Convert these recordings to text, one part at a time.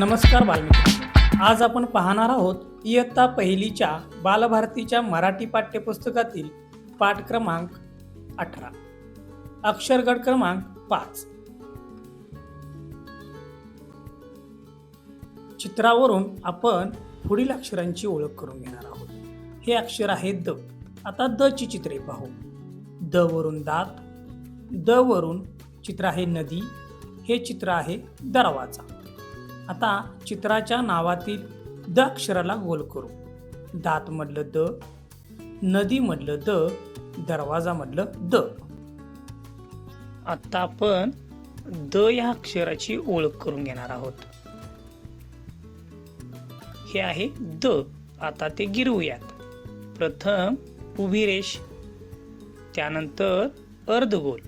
नमस्कार बालमित्र. आज आपण पाहणार आहोत इयत्ता पहिलीच्या बालभारतीच्या मराठी पाठ्यपुस्तकातील पाठ क्रमांक अठरा. अक्षरगड क्रमांक पाच. चित्रावरून आपण पुढील अक्षरांची ओळख करून घेणार आहोत. हे अक्षर आहे द. आता द ची चित्रे पाहू. द वरून दात द वरून चित्र आहे नदी हे चित्र आहे दरवाजा. आता चित्राच्या नावातील द अक्षराला गोल करू. दात म्हटलं द नदी म्हटलं द दरवाजा म्हटलं द. आता आपण द या अक्षराची ओळख करून घेणार आहोत. हे आहे द. आता ते गिरवूयात. प्रथम उभी रेष त्यानंतर अर्धगोल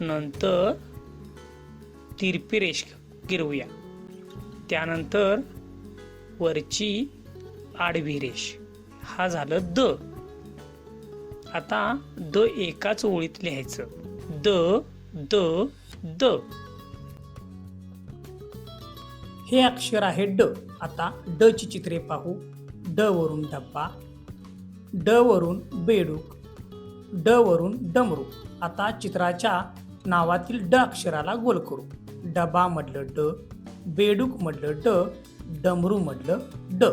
नंतर तिरपी रेष गिरवूया. त्यानंतर वरची आडवी रेष. हा झालं द. आता द एकाच ओळीत लिहायचं. द द द. हे अक्षर आहे ड. आता ड ची चित्रे पाहू. ड वरून डब्बा ड वरून बेडूक. ड वरून डमरू आता चित्राच्या नावातील ड अक्षराला गोल करू. डबा मधलं ड. बेडूक म्हटलं ड डमरू म्हटलं ड.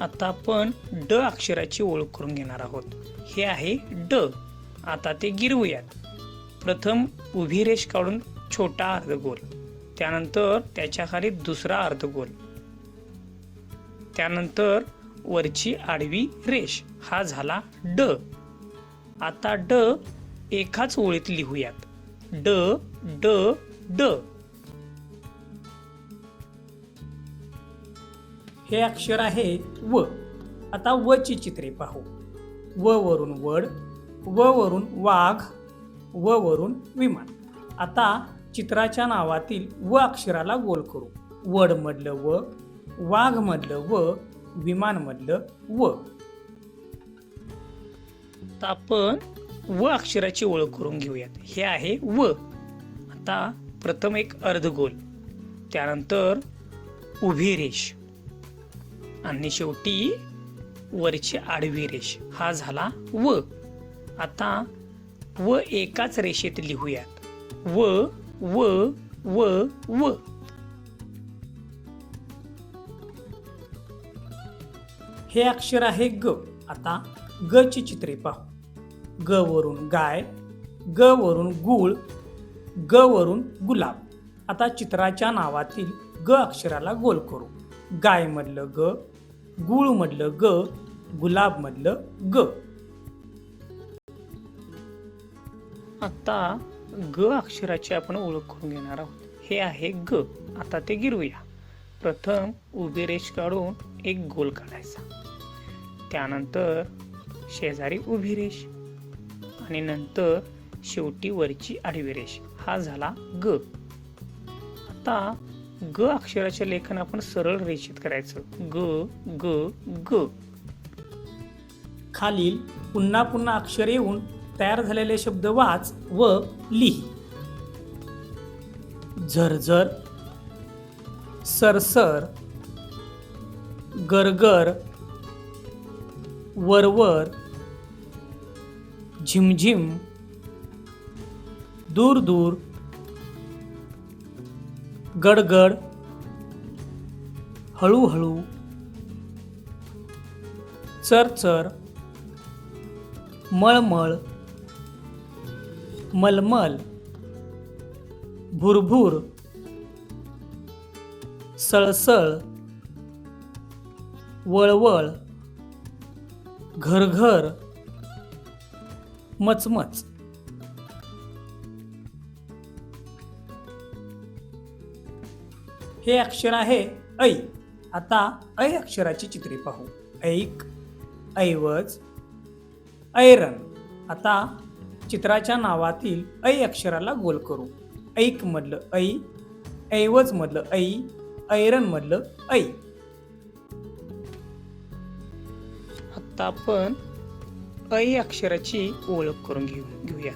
आता आपण ड अक्षराची ओळख करून घेणार आहोत. हे आहे ड. आता ते गिरवूयात. प्रथम उभी रेष काढून छोटा अर्धगोल. त्यानंतर त्याच्याखाली दुसरा अर्धगोल. त्यानंतर वरची आडवी रेष. हा झाला ड. आता ड एकाच ओळीत लिहूयात. ड ड ड. हे अक्षर आहे व. आता व ची चित्रे पाहू. व वरून वड व वरून वाघ व वरून विमान. आता चित्राच्या नावातील व अक्षराला गोल करू. वड मधलं व वाघ मधलं व विमान मधलं व. आता आपण व अक्षराची ओळख करून घेऊयात. हे आहे व. आता प्रथम एक अर्धगोल. त्यानंतर उभी रेष. आणि शेवटी वरची आडवी रेष. हा झाला व. आता व एकाच रेषेत लिहूयात. व व व व. हे अक्षर आहे ग. आता ग ची चित्रे पाहू. ग वरून गाय ग वरून गुळ ग वरून गुलाब. आता चित्राच्या नावातील ग अक्षराला गोल करू. गाय मधलं ग गुळ मधलं ग गुलाब मधलं ग. आता ग अक्षराची आपण ओळख करून घेणार आहोत. हे आहे ग. आता ते गिरवूया प्रथम उभी रेष काढून एक गोल काढायचा. त्यानंतर शेजारी उभी रेष. आणि नंतर शेवटी वरची आडवी रेष. हा झाला ग. आता ग अक्षराचे लेखन आपण सरळ रेषेत करायचं. ग ग ग. खालील पुन्हा पुन्हा अक्षर येऊन तयार झालेले शब्द वाच व लिही. झरझर सरसर गरगर वरवर झिमझिम दूर दूर गडगड हळूहळू चरचर मळमळ मलमल भुरभुर सळसळ वळवळ घरघर मचमच. हे अक्षर आहे ऐ. आता ऐ अक्षराची चित्रे पाहू. ऐक ऐवज ऐरन आता चित्राच्या नावातील ऐ अक्षराला गोल करू. ऐक मधलं ऐ ऐवज मधलं ऐ ऐरन मधलं ऐ. आता आपण ऐ अक्षराची ओळख करून घेऊ घेऊया.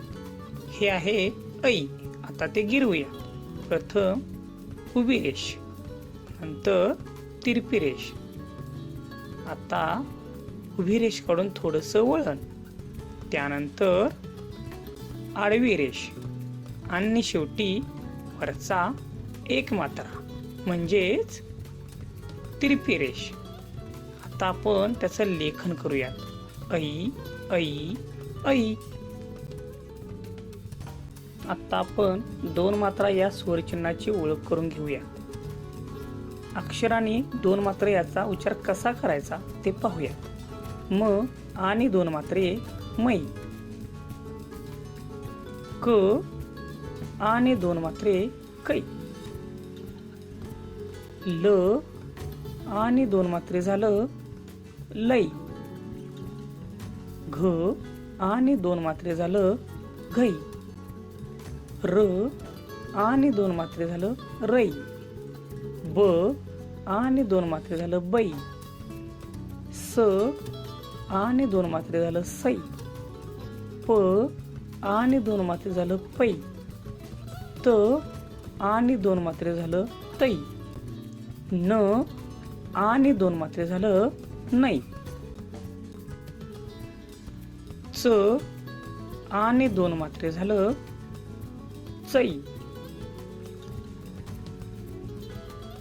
हे आहे ऐ आता ते गिरवूया. प्रथम उभी रेष नंतर तिरपी रेष आता उभी रेष काढून थोडंसं वळण. त्यानंतर आडवी रेष आणि शेवटी वरचा एक मात्रा म्हणजेच तिरपी रेष आता आपण त्याचं लेखन करूयात. ऐ ऐ ऐ आता आपण दोन मात्रा या स्वरचिन्हाची ओळख करून घेऊया. अक्षराने दोन मात्रे याचा उच्चार कसा करायचा ते पाहूया. म आणि दोन मात्रे मै क आणि दोन मात्रे कै. ल आणि दोन मात्रे झालं लई. घ आणि दोन मात्रे झालं घै र आणि दोन मात्रे झालं रई. ब आणि दोन मात्रे झालं बै स आणि दोन मात्रे झालं सई. प आणि दोन मात्रे झालं पै. त आणि दोन मात्रे झालं तै न आणि दोन मात्रे झालं नै च आणि दोन मात्रे झालं. चई.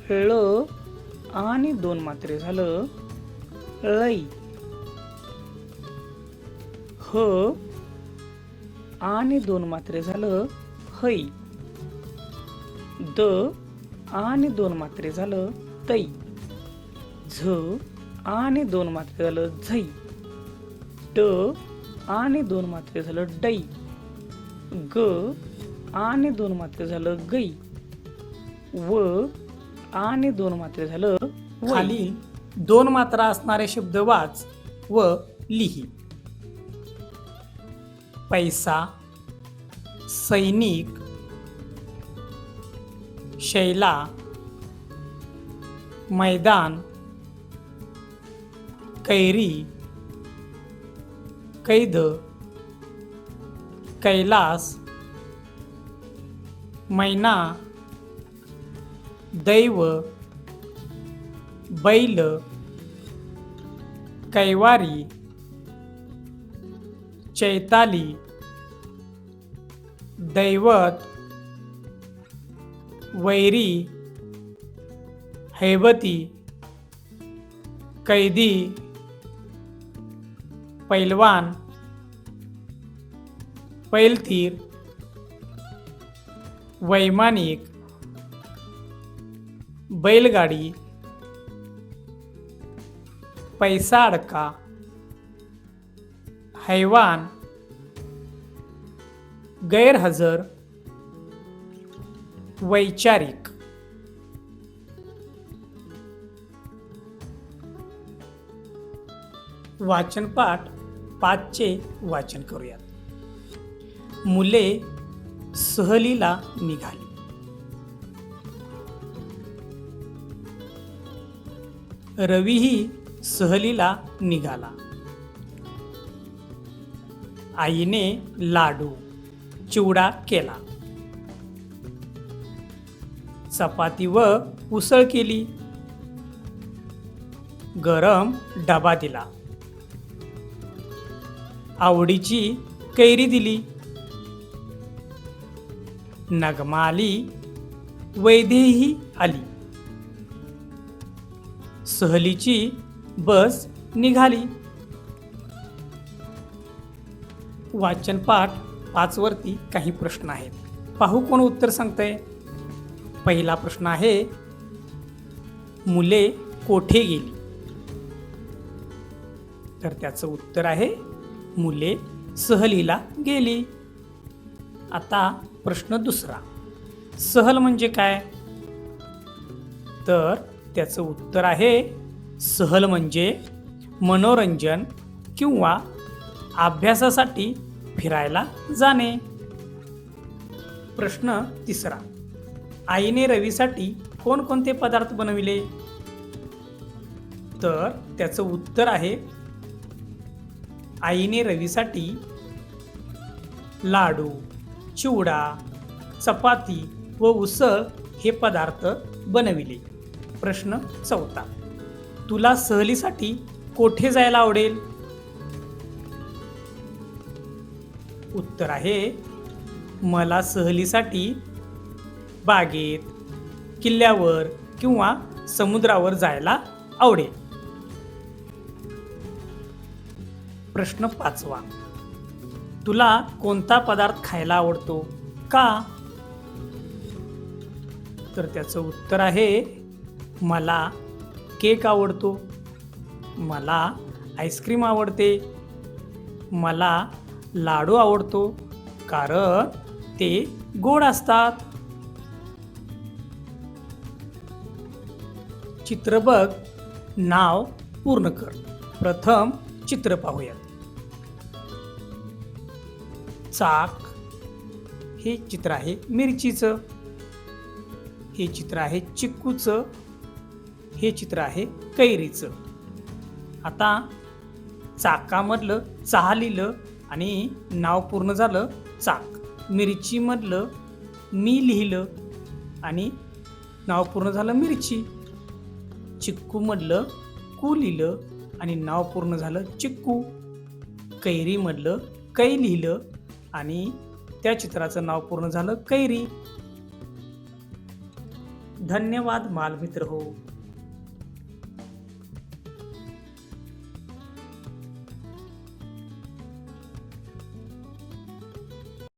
ळ आणि दोन मात्रे झालं. लई. ह आणि दोन मात्रे झालं. है द आणि दोन मात्रे झालं. तै झ आणि दोन मात्रे झालं. झई. ड आणि दोन मात्रे झालं डै ग आणि दोन मात्रे झालं गै व आणि दोन मात्रे झालं खाली दोन मात्रा असणारे शब्द वाच व लिही. पैसा सैनिक शैला मैदान कैरी कैद कैलास मैना दैव बैल कैवारी चैताली दैवत वैरी हैवती कैदी पैलवान पैलतीर वैमानिक बैलगाडी पैसा अडका हैवान गैरहजर वैचारिक. वाचनपाठ पाचचे वाचन करूयात. मुले सहलीला निघाली. रवीही सहलीला निघाला. आईने लाडू चिवडा केला. चपाती व उसळ केली. गरम डबा दिला. आवडीची कैरी दिली. नगमा आली वैदेही आली. सहलीची बस निघाली. वाचनपाठ पाचवरती काही प्रश्न आहेत. पाहू कोण उत्तर सांगतंय? पहिला प्रश्न आहे मुले कोठे गेली? तर त्याचं उत्तर आहे मुले सहलीला गेली. आता प्रश्न दुसरा. सहल म्हणजे काय? तर त्याचं उत्तर आहे सहल म्हणजे मनोरंजन किंवा अभ्यासासाठी फिरायला जाणे. प्रश्न तिसरा. आईने रवीसाठी कोणकोणते पदार्थ बनविले? तर त्याचं उत्तर आहे आईने रवीसाठी लाडू चिवडा चपाती व उसळ हे पदार्थ बनविले. प्रश्न चौथा तुला सहलीसाठी कोठे जायला आवडेल? उत्तर आहे मला सहलीसाठी बागेत किल्ल्यावर किंवा समुद्रावर जायला आवडेल. प्रश्न पाचवा. तुला कोणता पदार्थ खायला आवडतो? का? तर त्याचं उत्तर आहे मला केक आवडतो. मला आईस्क्रीम आवडते. मला लाडू आवडतो कारण ते गोड असतात. चित्र बघ नाव पूर्ण कर. प्रथम चित्र पाहूयात. चाक हे चित्र आहे. मिरचीचं हे चित्र आहे. चिक्कूचं हे चित्र आहे. कैरीचं. आता चाकामधलं चहा लिहिलं आणि नाव पूर्ण झालं चाक. मिरचीमधलं मी लिहिलं आणि नाव पूर्ण झालं मिरची. चिक्कूमधलं कू लिहिलं आणि नाव पूर्ण झालं चिक्कू कैरीमधलं कै लिहिलं आणि त्या चित्राचं नाव पूर्ण झालं कैरी. धन्यवाद मालमित्र हो.